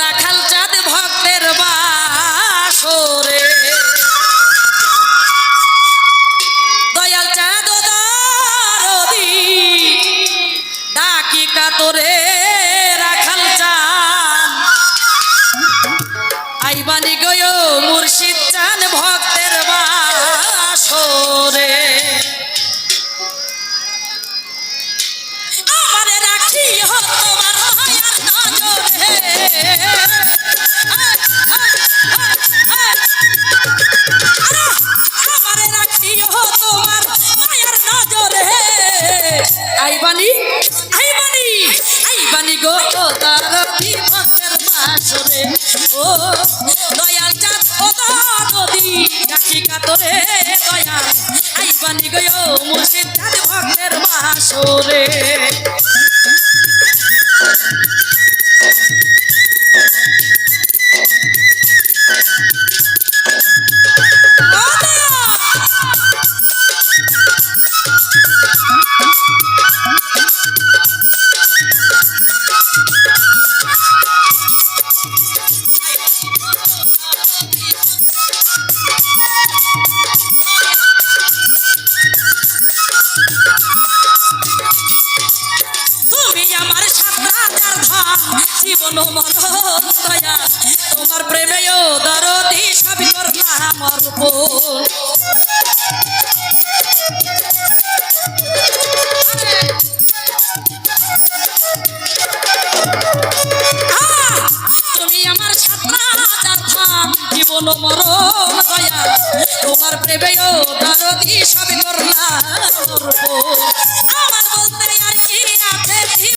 রাখাল চাঁদ ভক্তের বাসরে। দয়াল চাঁদ দরদি ডাকি কাতরে রাখাল চাঁদ আইবানি গয় মুর্শিদ চাঁদ ভক্ত আইবানি আই বানি গো দারতি ভক্তের মাসরে ও দয়াল চাঁদ ও নদী ডাকি কাতরে দয়াল। আইবানি গো মুর্শিদ চাঁদ ভক্তের বাসরে। জীবন মরণ দয়া তোমার প্রেমে দরদি সবই করলাম আহ! তুমি আমার ধাম জীবন মরণ দয়া। তোমার প্রেমে দরদি সবই করলাম